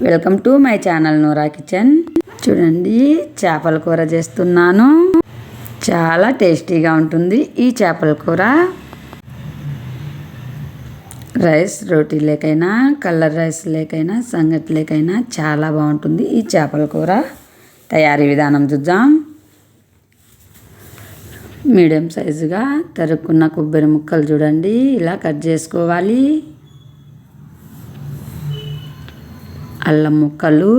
Welcome to my channel Noora kitchen. చూడండి చేపల కూర చేస్తున్నాను. చాలా టేస్టీగా ఉంటుంది ఈ చేపల కూర. రైస్ రోటీ లేకైనా కలర్ రైస్ లేకైనా సంగటి లేకైనా చాలా బాగుంటుంది ఈ చేపల కూర. తయారీ విధానం చూద్దాం. మీడియం సైజుగా తరుక్కున్న కొబ్బరి ముక్కలు చూడండి ఇలా కట్ చేసుకోవాలి. అల్లం ముక్కలు.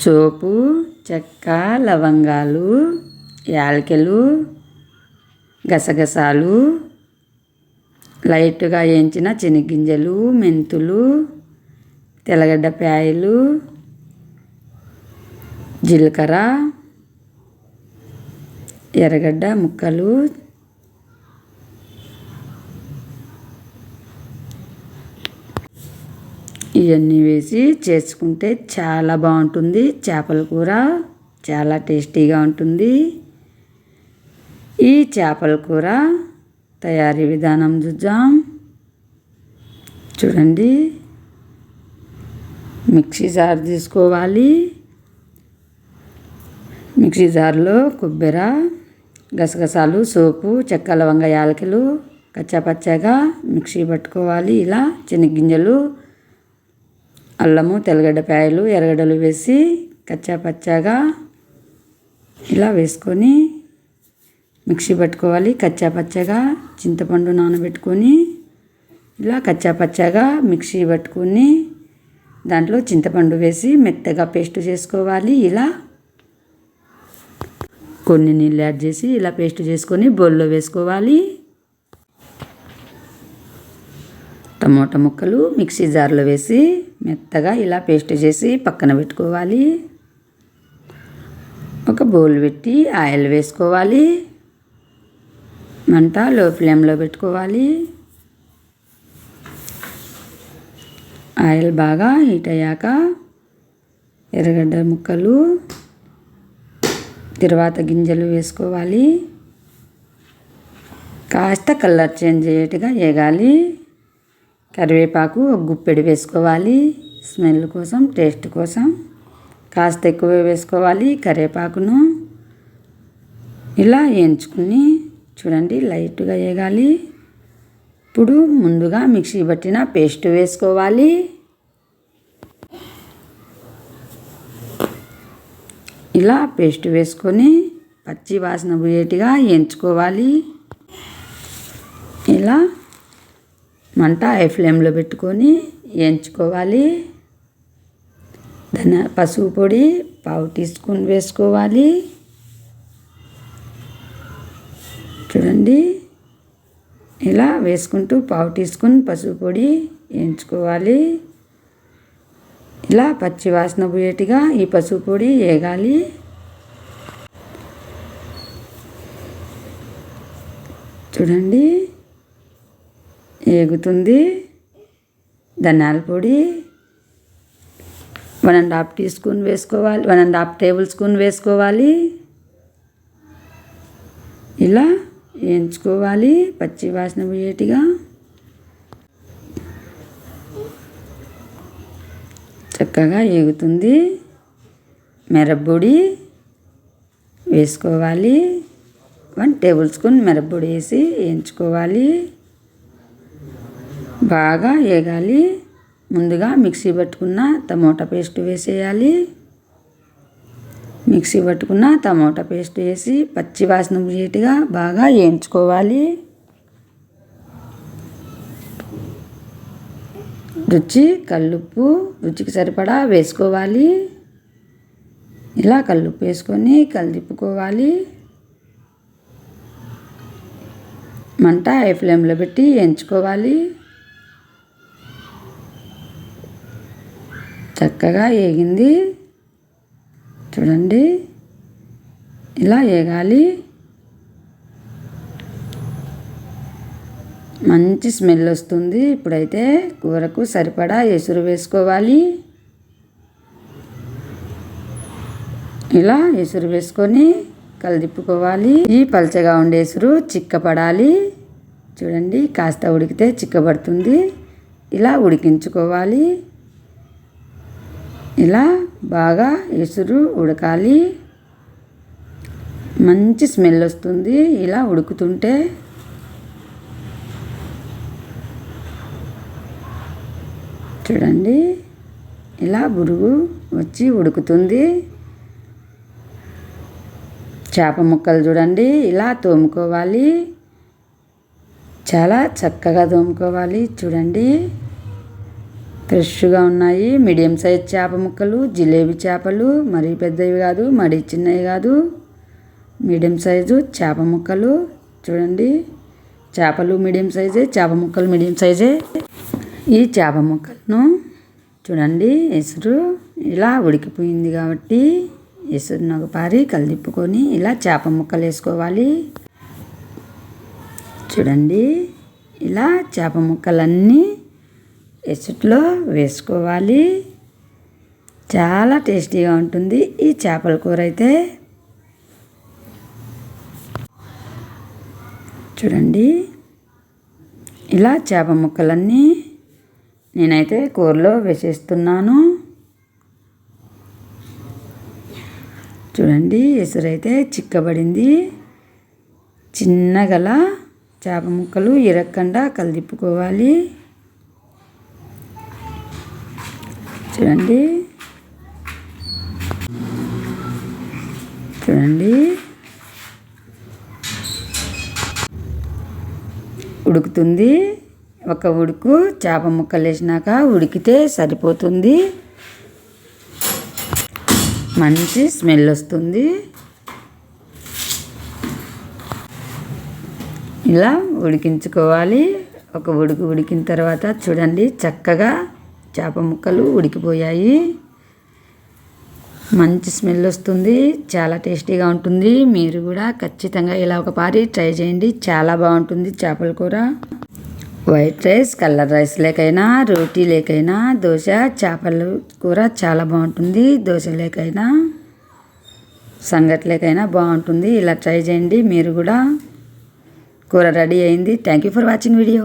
సోపు చెక్క లవంగాలు యాలకులు గసగసాలు లైట్గా వేయించిన చెనిగ్గింజలు మెంతులు తెల్లగడ్డ పాయలు జీలకర్ర ఎర్రగడ్డ ముక్కలు ఇవన్నీ వేసి చేసుకుంటే చాలా బాగుంటుంది. చేపల కూర చాలా టేస్టీగా ఉంటుంది. ఈ చేపల కూర తయారీ విధానం చూద్దాం. చూడండి. మిక్సీ జార్ తీసుకోవాలి. మిక్సీ జార్లో కొబ్బెర గసగసాలు సోపు చెక్క లవంగ యాలకులు కచ్చాపచ్చాగా మిక్సీ పట్టుకోవాలి. ఇలా శనగ్గింజలు అల్లము తెల్లగడ్డ పాయలు ఎర్రగడ్డలు వేసి కచ్చా పచ్చాగా ఇలా వేసుకొని మిక్సీ పట్టుకోవాలి. కచ్చా పచ్చగా చింతపండు నానబెట్టుకొని ఇలా కచ్చా పచ్చగా మిక్సీ పట్టుకొని దాంట్లో చింతపండు వేసి మెత్తగా పేస్ట్ చేసుకోవాలి. ఇలా కొన్ని నీళ్ళు యాడ్ చేసి ఇలా పేస్ట్ చేసుకొని బౌల్లో వేసుకోవాలి. టమోటా ముక్కలు మిక్సీ జార్లో వేసి మెత్తగా ఇలా పేస్ట్ చేసి పక్కన పెట్టుకోవాలి. ఒక బౌల్ పెట్టి ఆయిల్ వేసుకోవాలి. మంట లో ఫ్లేమ్లో పెట్టుకోవాలి. ఆయిల్ బాగా హీట్ అయ్యాక ఎర్రగడ్డ ముక్కలు తర్వాత గింజలు వేసుకోవాలి. కాస్త కలర్ చేంజ్ అయ్యేట్టుగా వేగాలి. కరివేపాకు ఒక గుప్పెడు వేసుకోవాలి. స్మెల్ కోసం టేస్ట్ కోసం. కాస్త ఎక్కువ వేసుకోవాలి కరివేపాకును. ఇలా వేయించుకుని చూడండి లైట్గా వేగాలి. ఇప్పుడు ముందుగా మిక్సీ పట్టిన పేస్ట్ వేసుకోవాలి. ఇలా పేస్ట్ వేసుకొని పచ్చి వాసన పోయేట్టుగా వేయించుకోవాలి. ఇలా మంట హై ఫ్లేమ్లో పెట్టుకొని వేయించుకోవాలి ధన పసుపు పొడి పావు టీ స్పూన్ వేసుకోవాలి. చూడండి. ఇలా వేసుకుంటూ పావు టీ స్పూన్ పసుపు పొడి వేయించుకోవాలి ఇలా పచ్చి వాసన పోయేట్టుగా ఈ పసుపు పొడి వేగాలి. చూడండి. ఏగుతుంది. ధనియాల పొడి. One and half teaspoon వేసుకోవాలి. One and half tablespoon వేసుకోవాలి. ఇలా వేయించుకోవాలి. పచ్చి వాసన పోయేటిగా. చక్కగా ఏగుతుంది. మిరప్పొడి వేసుకోవాలి. వన్ టేబుల్ స్పూన్ మిరప్పొడి వేసి వేయించుకోవాలి. బాగా వేగాలి ముందుగా మిక్సీ పట్టుకున్న టమోటా పేస్ట్ వేసేయాలి. మిక్సీ పట్టుకున్న టమోటా పేస్ట్ వేసి పచ్చి వాసన పోయేట్టుగా బాగా వేయించుకోవాలి రుచి కల్లుప్పు రుచికి సరిపడా వేసుకోవాలి. ఇలా కల్లుప్పు వేసుకొని కలిదిప్పుకోవాలి. మంట ఐ ఫ్లేమ్లో పెట్టి వేయించుకోవాలి చక్కగా వేగింది చూడండి. ఇలా వేగాలి మంచి స్మెల్ వస్తుంది. ఇప్పుడైతే కూరకు సరిపడా ఎసురు వేసుకోవాలి. ఇలా ఎసురు వేసుకొని కలిదిప్పుకోవాలి. ఈ పలచగా ఉండే ఎసురు చిక్కపడాలి. చూడండి కాస్త ఉడికితే చిక్కబడుతుంది. ఇలా ఉడికించుకోవాలి. ఇలా బాగా ఎసురు ఉడకాలి. మంచి స్మెల్ వస్తుంది. ఇలా ఉడుకుతుంటే చూడండి. ఇలా బురుగు వచ్చి ఉడుకుతుంది. చేప ముక్కలు చూడండి. ఇలా తోముకోవాలి. చాలా చక్కగా తోముకోవాలి. చూడండి. ఫ్రెష్గా ఉన్నాయి. మీడియం సైజ్ చేప ముక్కలు జిలేబీ చేపలు మరీ పెద్దవి కాదు మరీ చిన్నవి కాదు. మీడియం సైజు చేప ముక్కలు. చూడండి చేపలు మీడియం సైజే చేప ముక్కలు మీడియం సైజే. ఈ చేప ముక్కలను చూడండి ఎసురు ఇలా ఉడికిపోయింది కాబట్టి ఎసురును ఒక పారి కలిదిప్పుకొని ఇలా చేప ముక్కలు వేసుకోవాలి. చూడండి ఇలా చేప ముక్కలన్నీ ఎసుట్లో వేసుకోవాలి. చాలా టేస్టీగా ఉంటుంది ఈ చేపల కూర అయితే. చూడండి. ఇలా చేప ముక్కలన్నీ నేనైతే కూరలో వేసేస్తున్నాను. చూడండి ఎసురైతే చిక్కబడింది. చిన్నగల చేప ముక్కలు ఇరక్కుండా కలిదిప్పుకోవాలి. చూడండి. చూడండి. ఉడుకుతుంది. ఒక ఉడుకు చేప ముక్కలు వేసినాక ఉడికితే సరిపోతుంది. మంచి స్మెల్ వస్తుంది. ఇలా ఉడికించుకోవాలి. ఒక ఉడుకు ఉడికిన తర్వాత చూడండి చక్కగా చేప ముక్కలు ఉడికిపోయాయి. మంచి స్మెల్ వస్తుంది చాలా టేస్టీగా ఉంటుంది. మీరు కూడా ఖచ్చితంగా ఇలా ఒక పారి ట్రై చేయండి చాలా బాగుంటుంది చేపల కూర. వైట్ రైస్ కలర్ రైస్ లేకైనా రోటీ లేకైనా దోశ చేపల కూర చాలా బాగుంటుంది. దోశ లేకైనా సంగటి లేకైనా బాగుంటుంది. ఇలా ట్రై చేయండి మీరు కూడా. కూర రెడీ అయింది. Thank you for watching video